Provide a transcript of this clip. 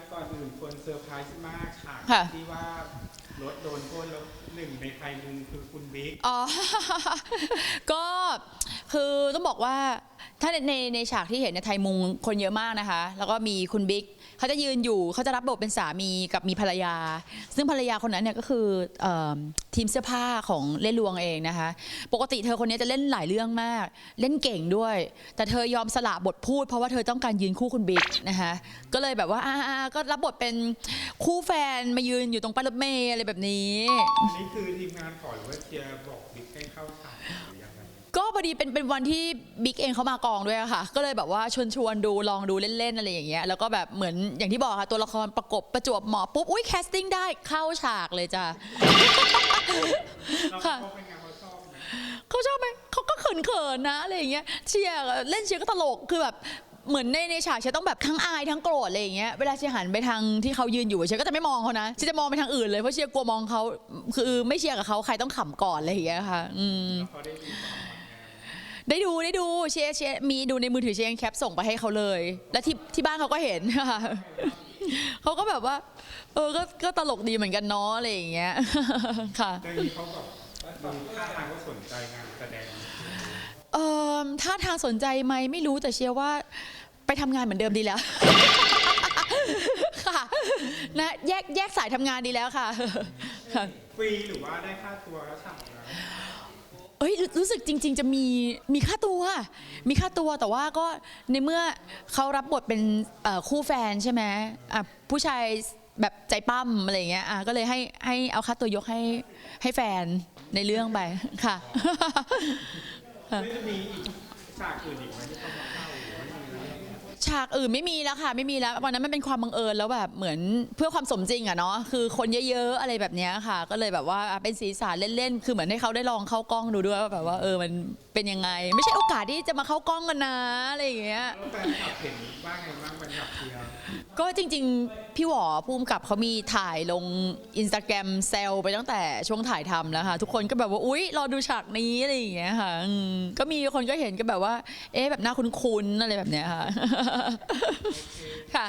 เชียร์ก่อนอื่นคนเซอร์ไพรส์มากฉากค่ะ ที่ว่ารถโดนโทษแล้วหนึ่งในไทยมุงคือคุณบิ๊ก อ๋อ ก็คือต้องบอกว่า ถ้าในในในฉากที่เห็นในยไทยมุงคนเยอะมากนะคะ แล้วก็มีคุณบิ๊กเขาจะยืนอยู่เขาจะรับบทเป็นสามีกับมีภรรยา ซึ่งภรรยาคนนั้นเนี่ยก็คือเอทีมเสื้อผ้าของเล่นลวงเองนะคะ ปกติเธอคนนี้จะเล่นหลายเรื่องมาก เล่นเก่งด้วย แต่เธอยอมสละบทพูด เพราะว่าเธอต้องการยืนคู่คุณบิ๊กนะคะก็เลยแบบว่าอ่าๆก็รับบทเป็นคู่แฟนมายืนอยู่ตรงป้ายรถเมล์อะไรแบบนี้ อันนี้คือทีมงานขอหรือว่าเชียร์บอกบิ๊กให้เข้าฉากหรือยังไง อดีเป็นเป็นวันที่บิ๊กเองเขามากองด้วยอะค่ะ ก็เลยแบบว่าชวนชวนๆดูลองดูเล่นๆอะไรอย่างเงี้ยแล้วก็แบบเหมือนอย่างที่บอกค่ะตัวละครประกบประจวบเหมาะปุ๊บอุ้ยแคสติ้งได้เข้าฉากเลยจ้ะเราค่ะเขาเป็นไงเขาชอบไหมเขาชอบไหมเขาก็เขินๆนะอะไรอย่างเงี้ยเชียร์เล่นเชียร์ก็ตลกคือแบบเหมือนในในฉากเชียร์ต้องแบบทั้งอายทั้งโกรธอะไรอย่างเงี้ยเวลาเชียร์หันไปทางที่เขายืนอยู่เชียร์ก็จะไม่มองเขานะเชียร์จะมองไปทางอื่นเลยเพราะเชียร์กลัวมองเขาคือไม่เชียร์กับเขาใครต้องขำก่อนอะไรอย่างเงี้ยค่ะ อืมแล้วเขา ได้มีความหวังไงได้ดูได้ดูเชียร์เชียร์มีดูในมือถือเชียร์ยังแคปส่งไปให้เขาเลย และที่ที่บ้านเขาก็เห็นค่ะเขาก็แบบว่า เออก็ก็ตลกดีเหมือนกันเนาะอะไรอย่างเงี้ยค่ะเรื่องนี้เขาแบบดูท่าทางก็สนใจงานแสดงเอ่อถ้าทางสนใจไหมไม่รู้แต่เชียร์ว่าไปทำงานเหมือนเดิมดีแล้วค่ะนะแยกแยกสายทำงานดีแล้วค่ะค่ะฟรีหรือว่าได้ค่าตัวแล้วฉากแล้ว เอ้ยรู้สึกจริง ๆ จะมีมีค่าตัว มีค่าตัวแต่ว่าก็ในเมื่อเขารับบทเป็นเอ่อคู่แฟนใช่ไหมอะผู้ชายแบบใจปั้มอะไรอย่างเงี้ยอะก็เลยให้ให้เอาค่าตัวยกให้ให้แฟนในเรื่องไปค่ะ ไม่จะมีอีกฉากอื่นอีกไหมที่เขามาเข้าหรือว่า ฉากอื่นไม่มีแล้วค่ะไม่มีแล้ววันนั้นมันเป็นความบังเอิญแล้วแบบเหมือนเพื่อความสมจริงอะเนาะคือคนเยอะๆอะไรแบบเนี้ยค่ะ ก็เลยแบบว่าอะเป็นสีสันเล่นๆคือเหมือนให้เขาได้ลองเข้ากล้องดูด้วยว่าแบบว่าเออมันเป็นยังไง ไม่ใช่โอกาสที่จะมาเข้ากล้องกันนะอะไรอย่างเงี้ยแล้วแฟนคลับเห็นบ้างไงบ้างแฟนคลับเชียร์ก็จริงๆ พี่หวอภูมิกับเขามีถ่ายลงอินสตาแกรมเซลไปตั้งแต่ช่วงถ่ายทำแล้วค่ะ ทุกคนก็แบบว่า อุ๊ย รอดูฉากนี้ อะไรอย่างเงี้ยค่ะอืมก็มีคนก็เห็นก็แบบว่า เอ๊ะ แบบหน้าคุ้นๆ อะไรแบบเนี้ยค่ะค่ะ